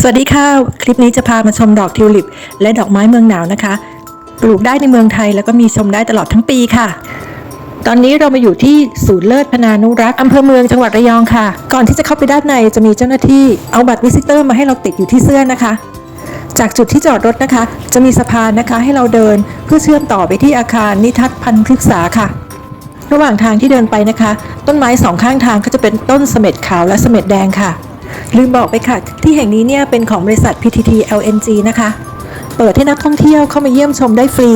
สวัสดีค่ะ คลิปนี้จะพามาชมดอกทิวลิป และดอกไม้เมืองหนาวนะคะ ปลูกได้ในเมืองไทยแล้วก็มีชมได้ตลอดทั้งปีค่ะ ตอนนี้เรามาอยู่ที่ศูนย์เลิศพนานุรักษ์อำเภอเมืองจังหวัดระยองค่ะ ก่อนที่จะเข้าไปด้านในจะมีเจ้าหน้าที่เอาบัตรวิสิเตอร์มาให้เราติดอยู่ที่เสื้อนะคะ จากจุดที่จอดรถนะคะ จะมีสะพานนะคะให้เราเดินเพื่อเชื่อมต่อไปที่อาคารนิทัศพันธ์พฤกษาค่ะ ระหว่างทางที่เดินไปนะคะ ต้นไม้สองข้างทางก็จะเป็นต้นเสม็ดขาวและเสม็ดแดงค่ะ ลืมบอกไปค่ะ ที่แห่งนี้เนี่ยเป็นของบริษัท PTT LNG นะคะ เปิดให้นักท่องเที่ยวเข้ามาเยี่ยมชมได้ฟรี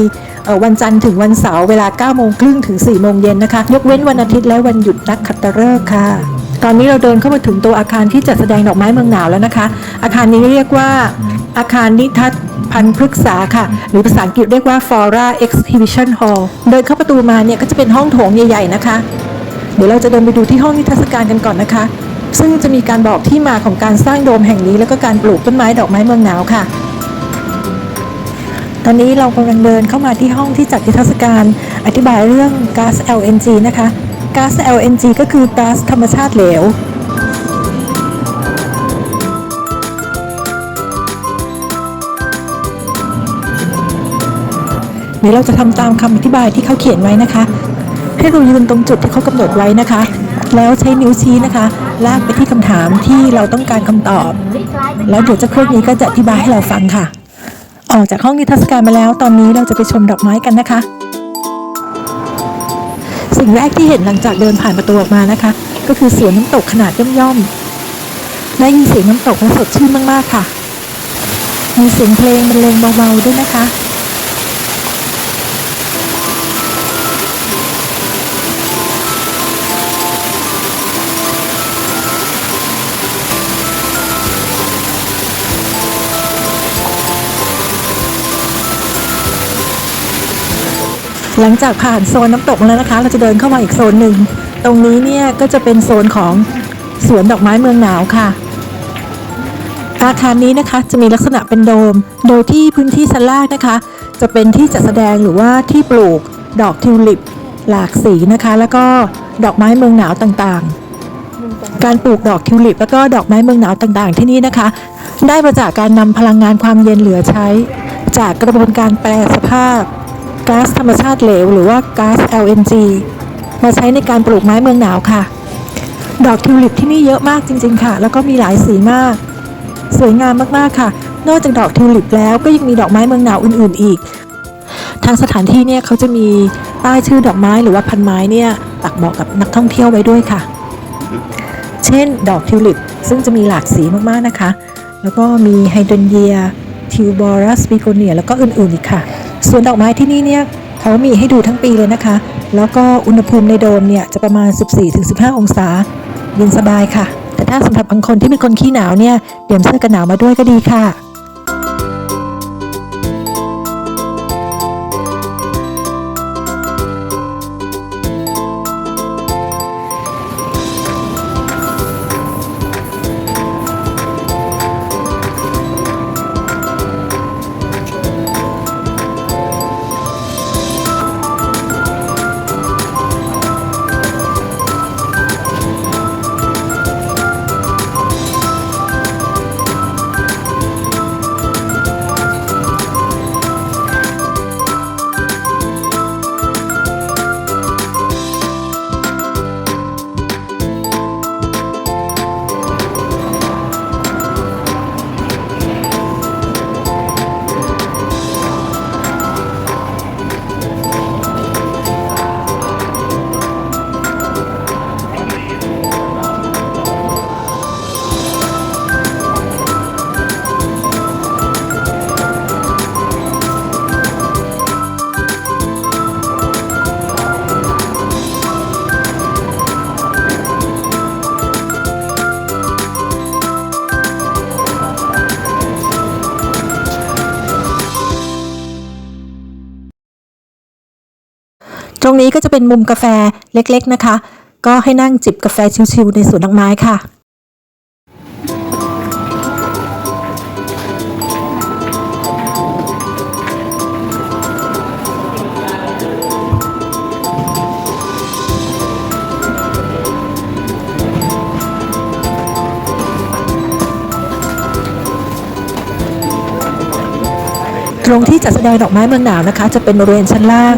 วันจันทร์ถึงวันเสาร์เวลา9โมงครึ่งถึง4โมงเย็นนะคะ ยกเว้นวันอาทิตย์และวันหยุดนักขัตฤกษ์ค่ะ ตอนนี้เราเดินเข้ามาถึงตัวอาคารที่จัดแสดงดอกไม้เมืองหนาวแล้วนะคะ อาคารนี้เรียกว่าอาคารนิทัศพันพฤกษาค่ะ หรือภาษาอังกฤษเรียกว่า Flora Exhibition Hall เดินเข้าประตูมาเนี่ยก็จะเป็นห้องโถงใหญ่ ๆ นะคะ เดี๋ยวเราจะเดินไปดูที่ห้องนิทรรศการกันก่อนนะคะ ซึ่งจะมีการบอกที่มาของการสร้างโดมแห่งนี้ แล้วก็การปลูกต้นไม้ดอกไม้เมืองหนาวค่ะ ตอนนี้เรากำลังเดินเข้ามาที่ห้องที่จัดนิทรรศการ อธิบายเรื่องก๊าซ LNG นะคะก๊าซ LNG ก็คือก๊าซธรรมชาติเหลวเดี๋ยวเราจะทำตามคำอธิบายที่เขาเขียนไว้นะคะ ให้เรายืนตรงจุดที่เขากำหนดไว้นะคะ แล้วใช้นิ้วชี้นะคะ ลากไปที่คำถามที่เราต้องการคำตอบ แล้วเดี๋ยวเจ้าเครื่องนี้ก็จะอธิบายให้เราฟังค่ะ ออกจากห้องนิทรรศการมาแล้ว ตอนนี้เราจะไปชมดอกไม้กันนะคะ สิ่งแรกที่เห็นหลังจากเดินผ่านประตูออกมานะคะ ก็คือสวนน้ำตกขนาดย่อมๆได้ยินเสียงน้ำตกและสดชื่นมากๆค่ะ มีเสียงเพลงบรรเลงเบาๆด้วยนะคะ หลังจากผ่านโซนน้ำตกแล้วนะคะ เราจะเดินเข้ามาอีกโซนหนึ่ง ตรงนี้เนี่ยก็จะเป็นโซนของสวนดอกไม้เมืองหนาวค่ะ อาคารนี้นะคะจะมีลักษณะเป็นโดม โดยที่พื้นที่ชั้นล่างนะคะ จะเป็นที่จัดแสดงหรือว่าที่ปลูกดอกทิวลิป หลากสีนะคะ แล้วก็ดอกไม้เมืองหนาวต่างๆ การปลูกดอกทิวลิป แล้วก็ดอกไม้เมืองหนาวต่างๆ ที่นี่นะคะ ได้มาจากการนำพลังงานความเย็นเหลือใช้ จากกระบวนการแปรสภาพ ก๊าซธรรมชาติเหลว หรือว่าก๊าซ LNG มาใช้ในการปลูกไม้เมืองหนาวค่ะ ดอกทิวลิปที่นี่เยอะมากจริง ๆ ค่ะ แล้วก็มีหลายสีมาก สวยงามมากๆค่ะ นอกจากดอกทิวลิปแล้วก็ยังมีดอกไม้เมืองหนาวอื่น ๆ อีก ทางสถานที่เนี่ยเขาจะมีป้ายชื่อดอกไม้หรือว่าพันไม้เนี่ยปักบอกกับนักท่องเที่ยวไว้ด้วยค่ะ เช่น ดอกทิวลิปซึ่งจะมีหลากสีมากๆนะคะ แล้วก็มีไฮเดรนเยียทิวบอรัสบิโกเนียแล้วก็อื่นๆอีกค่ะ สวนดอกไม้ที่นี่เนี่ยเขามีให้ดูทั้งปีเลยนะคะ แล้วก็อุณหภูมิในโดมเนี่ยจะประมาณ 14-15 องศา เย็นสบายค่ะ แต่ถ้าสำหรับบางคนที่เป็นคนขี้หนาวเนี่ยเตรียมเสื้อกันหนาวมาด้วยก็ดีค่ะ ตรงนี้ก็จะเป็นมุมกาแฟเล็กๆนะคะ ก็ให้นั่งจิบกาแฟชิลๆในสวนดอกไม้ค่ะตรงที่จัดแสดงดอกไม้เมืองหนาวนะคะ จะเป็นบริเวณชั้นล่าง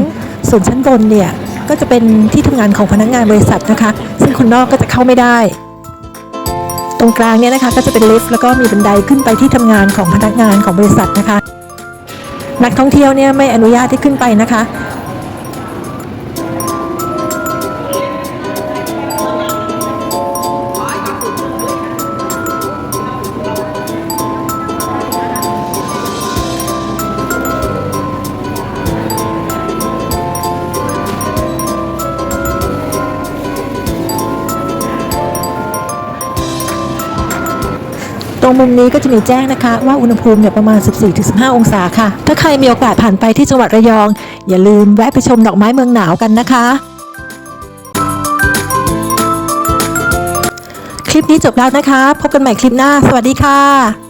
ส่วนชั้นบนเนี่ยก็จะเป็นที่ทำงานของพนักงานบริษัทนะคะ ซึ่งคนนอกก็จะเข้าไม่ได้ ตรงกลางเนี่ยนะคะก็จะเป็นลิฟต์แล้วก็มีบันไดขึ้นไปที่ทำงานของพนักงานของบริษัทนะคะ นักท่องเที่ยวเนี่ยไม่อนุญาตให้ขึ้นไปนะคะ ตรงมุมนี้ก็จะมีแจ้งนะคะ ว่าอุณหภูมิเนี่ยประมาณ 14-15 องศาค่ะ ถ้าใครมีโอกาสผ่านไปที่จังหวัดระยอง อย่าลืมแวะไปชมดอกไม้เมืองหนาวกันนะคะ คลิปนี้จบแล้วนะคะ พบกันใหม่คลิปหน้า สวัสดีค่ะ